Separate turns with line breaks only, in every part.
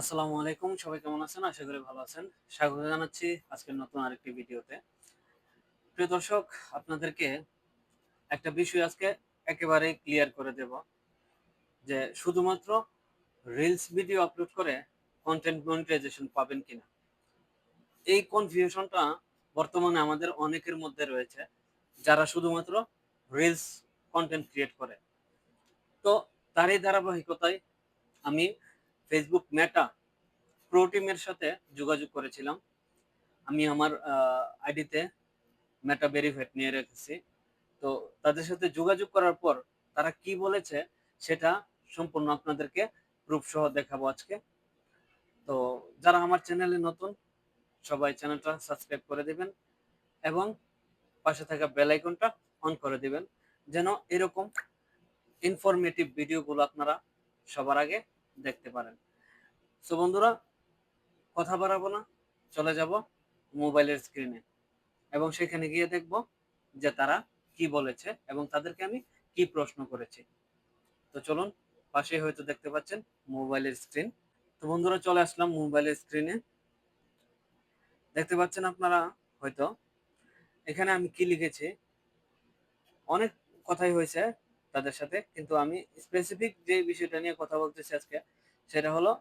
আসসালামু আলাইকুম, সবাই কেমন আছেন? আশা করি ভালো আছেন। স্বাগত জানাচ্ছি আজকের নতুন আরেকটি ভিডিওতে। প্রিয় দর্শক, আপনাদেরকে একটা বিষয় আজকে একেবারে ক্লিয়ার করে দেব, যে শুধুমাত্র রিলস ভিডিও আপলোড করে কন্টেন্ট মনিটাইজেশন পাবেন কিনা। এই কনফিউশনটা বর্তমানে আমাদের অনেকের মধ্যে রয়েছে, যারা শুধুমাত্র রিলস কন্টেন্ট ক্রিয়েট করে। তো তারই ধারাবাহিকতায় আমি ফেসবুক মেটা প্রো টিমের সাথে যোগাযোগ করেছিলাম। আমি আমার আইডিতে মেটা ভেরিফাইড নিয়ে রেখেছি। তো তাদের সাথে যোগাযোগ করার পর তারা কি বলেছে সেটা সম্পূর্ণ আপনাদেরকে প্রুফ সহ দেখাবো আজকে। তো যারা আমার চ্যানেলে নতুন, সবাই চ্যানেলটা সাবস্ক্রাইব করে দিবেন এবং পাশে থাকা বেল আইকনটা অন করে দিবেন। যেন এরকম ইনফরমেটিভ ভিডিওগুলো আপনারা সবার আগে দেখতে পারেন। সো বন্ধুরা, কথা বাড়াবো না, চলে যাব মোবাইলের স্ক্রিনে এবং সেখানে গিয়ে দেখব যে তারা কি বলেছে এবং তাদেরকে আমি কি প্রশ্ন করেছি। তো চলুন, পাশেই হয়তো দেখতে পাচ্ছেন মোবাইলের স্ক্রিন তো বন্ধুরা, চলে আসলাম মোবাইলের স্ক্রিনে দেখতে পাচ্ছেন আপনারা হয়তো, এখানে আমি কি লিখেছি? অনেক কথাই হয়েছে তাদের সাথে। কিন্তু আমি স্পেসিফিক যে বিষয়টা নিয়ে কথা বলতেছি আজকে, সেটা হলো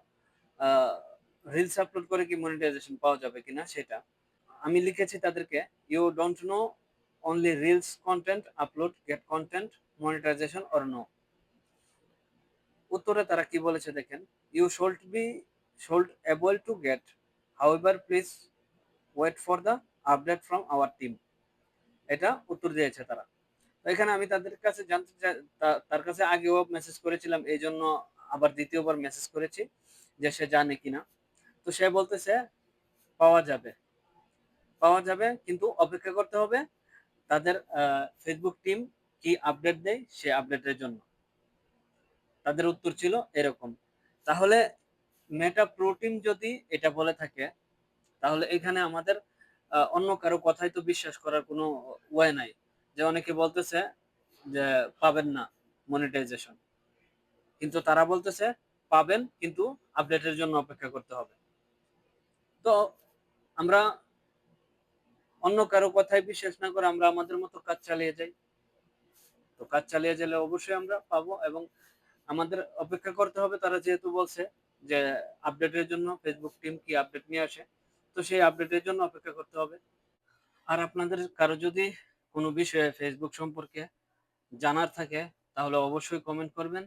রিলস আপলোড করে কি মনিটাইজেশন পাওয়া যাবে কিনা সেটা। আমি লিখেছি তাদেরকে you don't know only reels content upload get content monetization or no উত্তরে তারা কি বলেছে দেখেন you should be should able to get however please wait for the update from our team এটা উত্তর দিয়েছে তারা। এখানে আমি তাদের কাছে জানতে চাই তার কাছে আগেও মেসেজ করেছিলাম এই জন্য আবার দ্বিতীয়বার মেসেজ করেছি যে সে জানে কিনা। তো সে বলতেছে, পাওয়া যাবে। পাওয়া যাবে, কিন্তু অপেক্ষা করতে হবে তাদের ফেসবুক টিম কি আপডেট দেয় সে আপডেটের জন্য। তাদের উত্তর ছিল এরকম। তাহলে মেটা প্রো টিম যদি এটা বলে থাকে, তাহলে এখানে আমাদের অন্য কারও কথাই তো বিশ্বাস করার কোনো ওয়ে নাই। যে অনেকে বলতেছে যে পাবেন না মনিটাইজেশন কিন্তু তারা বলতেছে পাবেন, কিন্তু আপডেটের জন্য অপেক্ষা করতে হবে। তো আমরা অন্য কারও কথায় বিশ্বাস না করে আমরা আমাদের মতো কাজ চালিয়ে যাই। তো কাজ চালিয়ে গেলে অবশ্যই আমরা পাবো এবং আমাদের অপেক্ষা করতে হবে। তারা যেহেতু বলছে যে আপডেটের জন্য ফেসবুক টিম কি আপডেট নিয়ে আসে, তো সেই আপডেটের জন্য অপেক্ষা করতে হবে। আর আপনাদের কারও যদি কোনো বিষয়ে ফেসবুক সম্পর্কে জানার থাকে, তাহলে অবশ্যই কমেন্ট করবেন,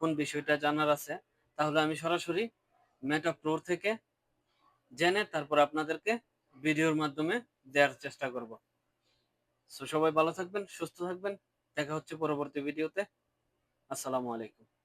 কোন বিষয়টা জানার আছে। তাহলে আমি সরাসরি মেটা প্রোর থেকে জেনে তারপর আপনাদেরকে ভিডিওর মাধ্যমে দেওয়ার চেষ্টা করব। সো সবাই ভালো থাকবেন, সুস্থ থাকবেন। দেখা হচ্ছে পরবর্তী ভিডিওতে। আসসালামু আলাইকুম।